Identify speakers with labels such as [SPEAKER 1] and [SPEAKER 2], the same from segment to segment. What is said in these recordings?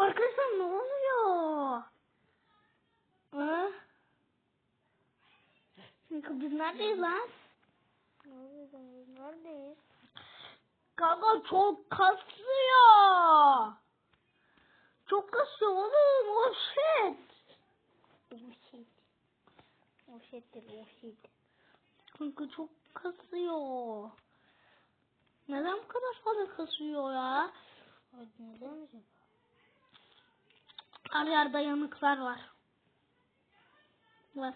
[SPEAKER 1] Arkadaşlar ne oluyor? Ha? Kanka biz neredeyiz lan?
[SPEAKER 2] Neredeyiz? Neredeyiz?
[SPEAKER 1] Kanka çok kasıyor. Çok kasıyor oğlum. Oh shit.
[SPEAKER 2] Oh shit. Oh shit'tir oh shit.
[SPEAKER 1] Kanka çok kasıyor. Neden bu kadar fazla kasıyor ya?
[SPEAKER 2] Neden acaba?
[SPEAKER 1] Her yerde yanıklar var. Var.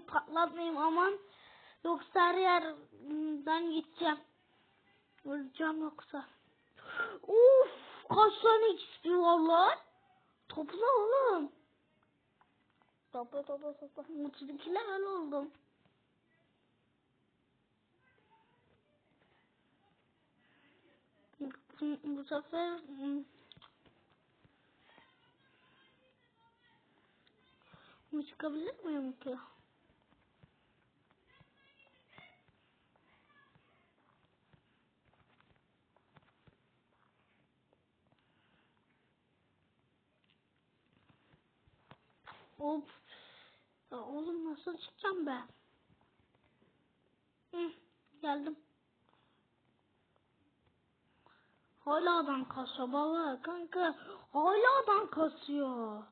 [SPEAKER 1] Patlatmayayım aman. Yoksa her yerden gideceğim. Öleceğim yoksa. Uf, kaç tane lan? Topla oğlum.
[SPEAKER 2] Topla topla topla.
[SPEAKER 1] 32 level oldum. Bu, bu sefer bu çıkabilir miyim ki? Of. Ya oğlum nasıl çıkacağım ben? Hı, geldim. Hala adam kasıyor baba kanka. Hala adam kasıyor.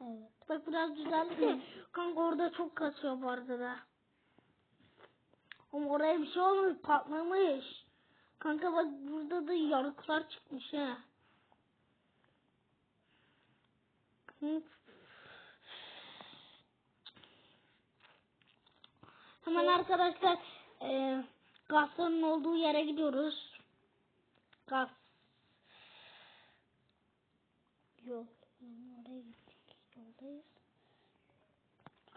[SPEAKER 2] Evet.
[SPEAKER 1] Bak biraz düzeldi de kanka orada çok kasıyor bu arada da. Ama oraya bir şey olmamış patlamış. Kanka bak burada da yarıklar çıkmış. Hı. Hemen arkadaşlar e, gazların olduğu yere gidiyoruz. Gaz.
[SPEAKER 2] Yol. Yani oraya gittik. Yoldayız.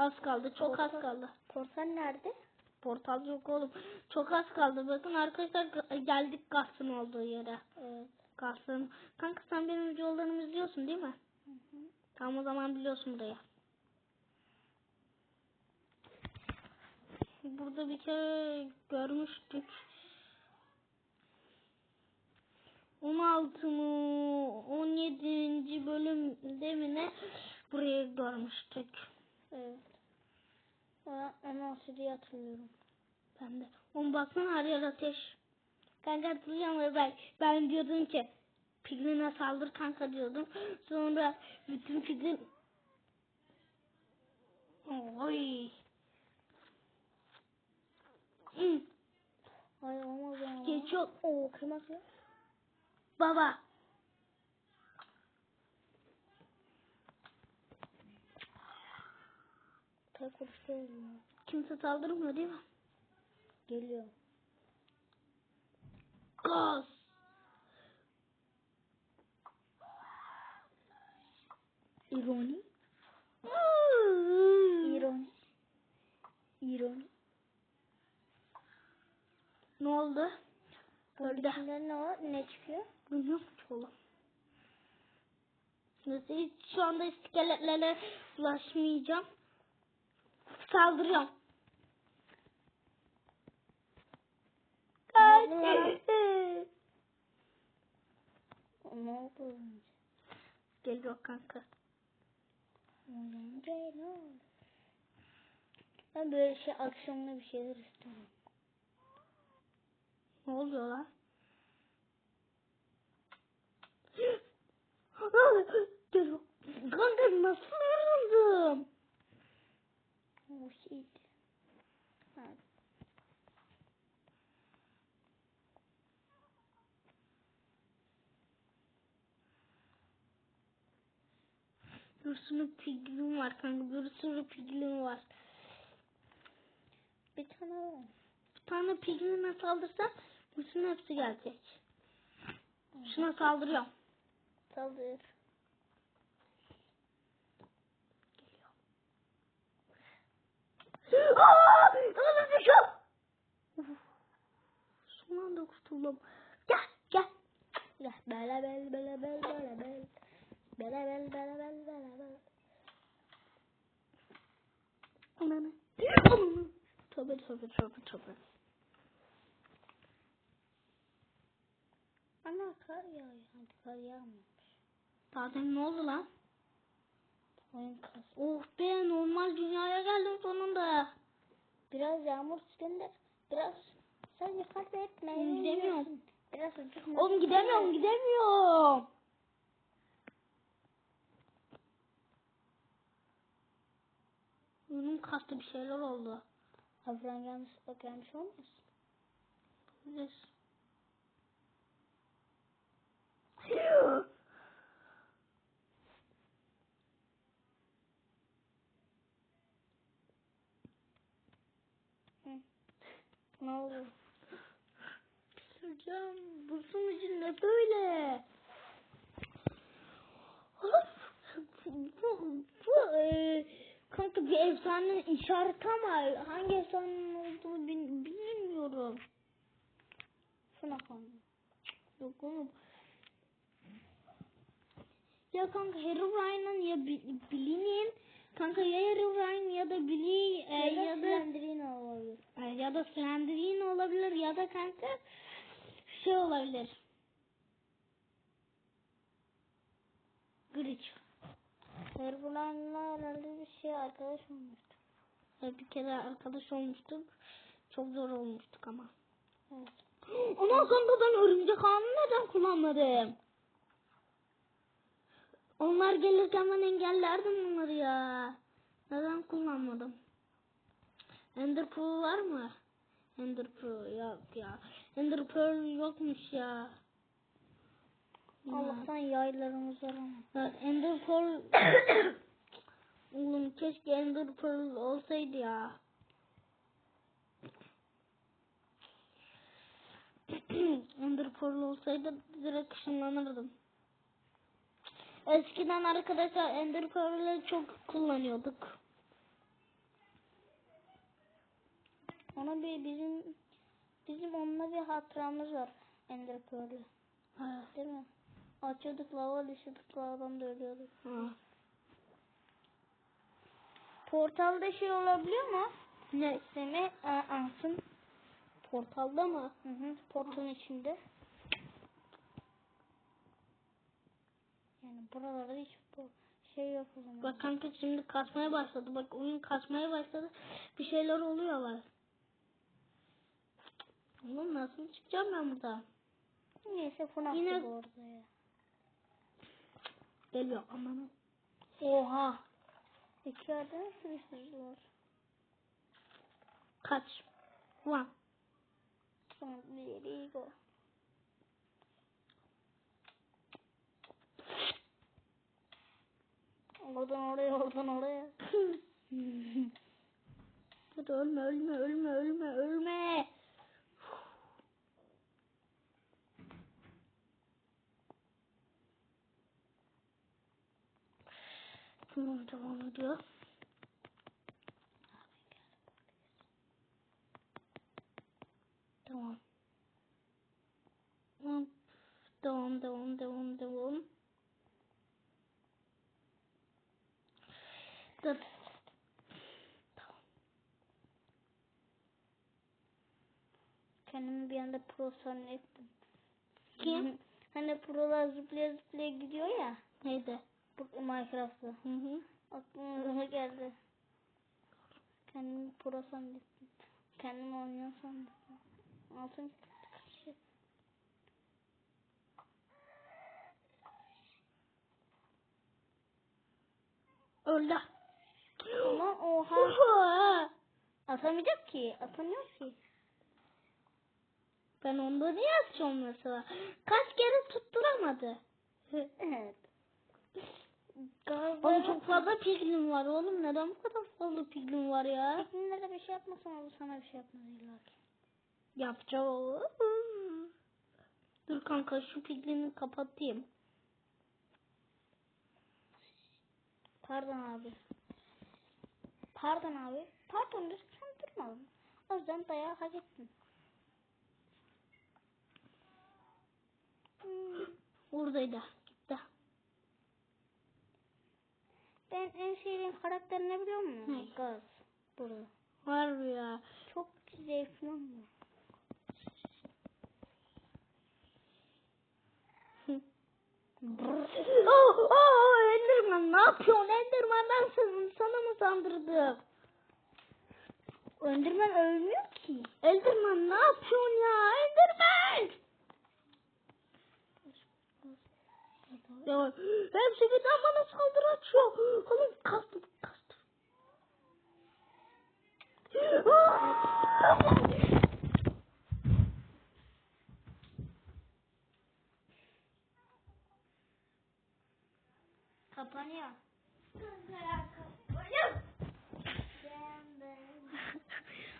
[SPEAKER 1] Az kaldı. Çok az
[SPEAKER 2] Portal-
[SPEAKER 1] kaldı.
[SPEAKER 2] Portal nerede?
[SPEAKER 1] Portal yok oğlum. Çok az kaldı. Bakın arkadaşlar geldik Gaz'ın olduğu yere.
[SPEAKER 2] Evet.
[SPEAKER 1] Gaz'ın. Kanka sen benim videolarımı izliyorsun değil mi?
[SPEAKER 2] Hı hı.
[SPEAKER 1] Tamam o zaman biliyorsun burayı. Burada bir kere görmüştük. 16 mu 17. bölümde mi ne burayı görmüştük.
[SPEAKER 2] Evet. Ben onu diye hatırlıyorum.
[SPEAKER 1] Ben de. Oğlum baksana her yer ateş. Kanka hatırlıyor musun? Ben, ben diyordum ki Piglin'e saldır kanka diyordum. Sonra bütün Piglin Oy. Hı,
[SPEAKER 2] Ay olmaz ya.
[SPEAKER 1] Geçiyor.
[SPEAKER 2] Oo kıymaklı.
[SPEAKER 1] Baba.
[SPEAKER 2] Tek konuşuyorum ya.
[SPEAKER 1] Kimse saldırmıyor değil mi?
[SPEAKER 2] Geliyor.
[SPEAKER 1] Gaz.
[SPEAKER 2] İroni. İroni. İroni.
[SPEAKER 1] Ne oldu?
[SPEAKER 2] İçinden ne var? Ne çıkıyor?
[SPEAKER 1] Bilmiyorum ki oğlum. Hiç şu anda iskeletlere ulaşmayacağım. Saldırıyorum. Kaç.
[SPEAKER 2] Ne oldu?
[SPEAKER 1] Geliyor kanka.
[SPEAKER 2] Ben böyle şey aksiyonlu bir şeyler istiyorum.
[SPEAKER 1] Ne oluyor lan? Kanka nasıl yarıldım?
[SPEAKER 2] Oh shit. Ha,
[SPEAKER 1] Bir sürü piglin var kanka. Bir sürü piglin var.
[SPEAKER 2] bir tane var.
[SPEAKER 1] Bir tane pigline saldırsam bütün hepsi gelecek. Şuna saldırıyorum.
[SPEAKER 2] Saldır.
[SPEAKER 1] Aaa! Oğlum düşüyor. Son anda kurtuldum. Gel gel.
[SPEAKER 2] Gel. Bele bel bele bel bele bel. Bele bel bele bel bele bel.
[SPEAKER 1] Ananı. Tövbe tövbe tövbe tövbe.
[SPEAKER 2] Ana kar yağıyor. Hadi kar yağmıyor.
[SPEAKER 1] Zaten ne oldu lan?
[SPEAKER 2] Oyun kas.
[SPEAKER 1] Oh be normal dünyaya geldim sonunda.
[SPEAKER 2] Biraz yağmur gönder. Biraz sen yukarıda etme.
[SPEAKER 1] Gidemiyorum.
[SPEAKER 2] Biraz azıcık.
[SPEAKER 1] Oğlum gidemiyorum gidemiyorum. Benim kastı bir şeyler oldu.
[SPEAKER 2] Hafran yanlışlıkla gelmiş olmasın?
[SPEAKER 1] Yes.
[SPEAKER 2] Ne oldu?
[SPEAKER 1] Hocam bu sunucu ne böyle? bu, bu e, kanka bir efsanenin işareti ama hangi efsanenin olduğunu bil- bilmiyorum.
[SPEAKER 2] Şuna kaldı.
[SPEAKER 1] Yok oğlum. Ya kanka Herobrine'ın ya Bi- Billy'nin kanka ya Herobrine ya da Billy e, ya da
[SPEAKER 2] Slenderine olabilir.
[SPEAKER 1] e, ya da Slenderine olabilir ya da kanka şey olabilir. Glitch.
[SPEAKER 2] Herbaline'la herhalde bir şey arkadaş olmuştu.
[SPEAKER 1] E, Bir kere arkadaş olmuştuk. Çok zor olmuştuk ama.
[SPEAKER 2] Evet.
[SPEAKER 1] Kanka ben örümcek ağını neden kullanmadım? Onlar gelirken ben engellerdim onları ya. Neden kullanmadım? Ender Pearl var mı? Ender Pearl yok ya. Ender Pearl yokmuş ya.
[SPEAKER 2] Allah'tan yaylarımız var ama.
[SPEAKER 1] Evet, Ender Pearl Oğlum keşke Ender Pearl olsaydı ya. Ender Pearl olsaydı direkt ışınlanırdım. Eskiden arkadaşlar Ender Pearl'ı çok kullanıyorduk.
[SPEAKER 2] Ona bir bizim bizim onunla bir hatıramız var. Ender Pearl'ü. Değil mi? Açıyorduk lava düşürdük lavadan da ölüyorduk.
[SPEAKER 1] Ha.
[SPEAKER 2] Portalda şey olabiliyor mu?
[SPEAKER 1] Ne?
[SPEAKER 2] Semi e, ansın.
[SPEAKER 1] Portalda mı?
[SPEAKER 2] Hı hı. Portalın içinde. Yani buralarda hiç bu şey yok o zaman.
[SPEAKER 1] Bak kanka şimdi kasmaya başladı. Bak oyun kasmaya başladı. Bir şeyler oluyor var. Oğlum nasıl çıkacağım ben buradan?
[SPEAKER 2] Neyse FNAF
[SPEAKER 1] Yine-
[SPEAKER 2] gibi orada ya.
[SPEAKER 1] Geliyor aman.
[SPEAKER 2] Oha. İki yerden sürüştürüyorlar.
[SPEAKER 1] Kaç. One.
[SPEAKER 2] Sonra bir go. Oradan oraya, oradan oraya.
[SPEAKER 1] Hadi ölme ölme ölme ölme ölme. Tamam devam ediyor. Devam. Devam. Devam devam devam devam. Dur.
[SPEAKER 2] Kendimi bir anda pro zannettim.
[SPEAKER 1] Kim?
[SPEAKER 2] Hani prolar zıplaya zıplaya gidiyor ya.
[SPEAKER 1] Neydi?
[SPEAKER 2] Bu Minecraft'ta.
[SPEAKER 1] Hı hı.
[SPEAKER 2] Aklıma geldi. Kendimi pro zannettim. Kendimi oynuyor zannettim. Altın şey.
[SPEAKER 1] Öldü.
[SPEAKER 2] Ama oha.
[SPEAKER 1] Oha.
[SPEAKER 2] Atamayacak ki. Atamıyor ki.
[SPEAKER 1] Ben onda niye atacağım mesela? Kaç kere tutturamadı.
[SPEAKER 2] Evet. Galiba
[SPEAKER 1] Oğlum çok fazla piglin var oğlum. Neden bu kadar fazla piglin var ya?
[SPEAKER 2] De bir şey yapmasan o sana bir şey yapmaz illa ki.
[SPEAKER 1] Yapacağım. Dur kanka şu piglini kapatayım.
[SPEAKER 2] Pardon abi. Pardon abi. Pardon lütfen durmadın. O yüzden dayağı hak ettin. Hmm,
[SPEAKER 1] Buradaydı. Gitti.
[SPEAKER 2] Ben en sevdiğim karakter ne biliyor musun?
[SPEAKER 1] Ne?
[SPEAKER 2] Gaz. Burada.
[SPEAKER 1] Harbi ya.
[SPEAKER 2] Çok zevkli ama.
[SPEAKER 1] oh, oh, Enderman ne yapıyorsun? Enderman ben sana, sana mı sandırdım?
[SPEAKER 2] Enderman ölmüyor ki.
[SPEAKER 1] Enderman ne yapıyorsun ya? Enderman! Ya, hepsi birden bana saldırı açıyor. Oğlum kastım kastım.
[SPEAKER 2] Kapanıyor.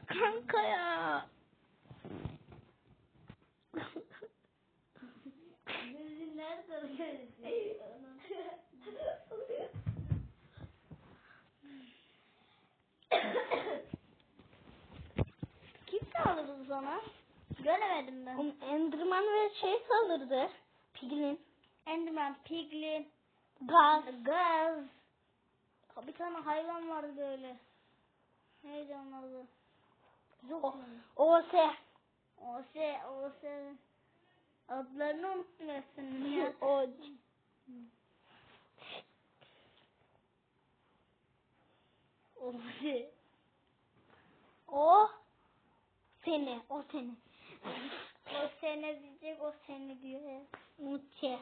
[SPEAKER 1] Kanka ya.
[SPEAKER 2] Kim saldırdı sana? Göremedim ben.
[SPEAKER 1] Oğlum Enderman ve saldırdı. Piglin.
[SPEAKER 2] Enderman, Piglin,
[SPEAKER 1] Gaz.
[SPEAKER 2] Gaz. Bir tane hayvan vardı böyle. Neydi onun adı?
[SPEAKER 1] O, Ose.
[SPEAKER 2] Ose, Ose. Adlarını hepsinin ya.
[SPEAKER 1] O.
[SPEAKER 2] Ose.
[SPEAKER 1] O. Seni. O seni.
[SPEAKER 2] O sene diyecek, o seni diyor.
[SPEAKER 1] Muçe.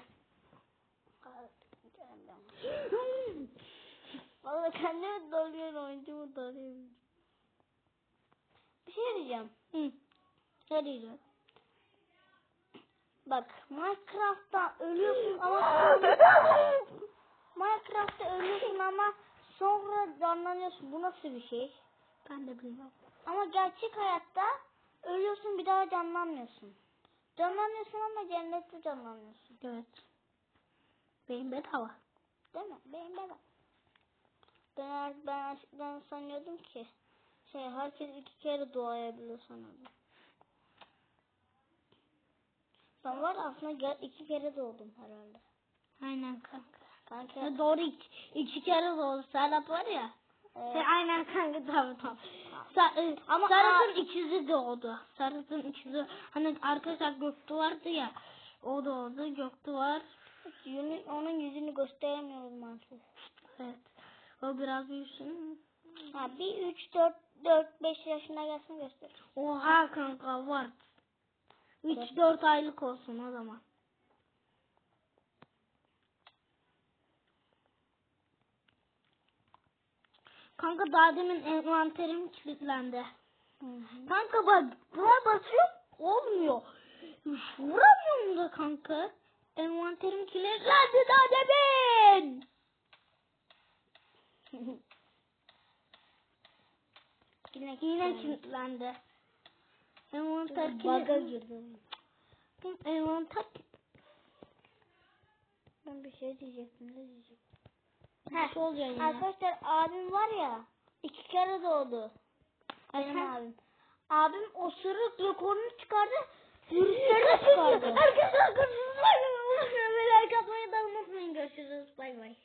[SPEAKER 2] Valla kendimi dalıyorum, oyuncumu dalıyorum. Bir şey diyeceğim.
[SPEAKER 1] Hı. Ne diyeceğim?
[SPEAKER 2] Bak Minecraft'ta ölüyorsun ama Minecraft'ta ölüyorsun ama sonra canlanıyorsun. Bu nasıl bir şey?
[SPEAKER 1] Ben de bilmem.
[SPEAKER 2] Ama gerçek hayatta ölüyorsun bir daha canlanmıyorsun. Canlanıyorsun ama cennette canlanıyorsun.
[SPEAKER 1] Evet. Benim bedava.
[SPEAKER 2] Değil mi? Benim de var. Ben, ben, ben sanıyordum ki şey herkes iki kere doğabiliyor sanıyordum. Ben var aslında iki kere doğdum herhalde.
[SPEAKER 1] Aynen kanka.
[SPEAKER 2] Kanka
[SPEAKER 1] Ya doğru iki, iki kere doğdu. Serhat var ya.
[SPEAKER 2] e,
[SPEAKER 1] Şey, aynen kanka tamam tamam. Sa e,
[SPEAKER 2] Ama
[SPEAKER 1] Serhat'ın ikizi doğdu. Serhat'ın ikizi. Hani arkadaşlar Göktuğ vardı ya. O doğdu. Göktuğ var.
[SPEAKER 2] Yünü- onun yüzünü gösteremiyorum maalesef.
[SPEAKER 1] Evet. O biraz büyüsün.
[SPEAKER 2] Ha bir 3 4 4 5 yaşına gelsin göster.
[SPEAKER 1] Oha kanka var. 3-4 aylık olsun o zaman. Kanka daha demin envanterim kilitlendi. Kanka bak buna basıyorum olmuyor. Vuramıyorum da kanka. Envanterim kilitlendi daha demin.
[SPEAKER 2] Yine
[SPEAKER 1] Yine kilitlendi. Envanter
[SPEAKER 2] Baga
[SPEAKER 1] kilitlendi. Envanter
[SPEAKER 2] Ben bir şey diyecektim. Ne diyecektim?
[SPEAKER 1] Şey oluyor yine.
[SPEAKER 2] Arkadaşlar abim var ya iki kere doğdu. Benim
[SPEAKER 1] Aha.
[SPEAKER 2] abim. Abim osuruk rekorunu çıkardı. Virüsleri de çıkardı.
[SPEAKER 1] Arkadaşlar görüşürüz. Bay bay. Unutmayın. Like atmayı da unutmayın. Görüşürüz. Bay bay.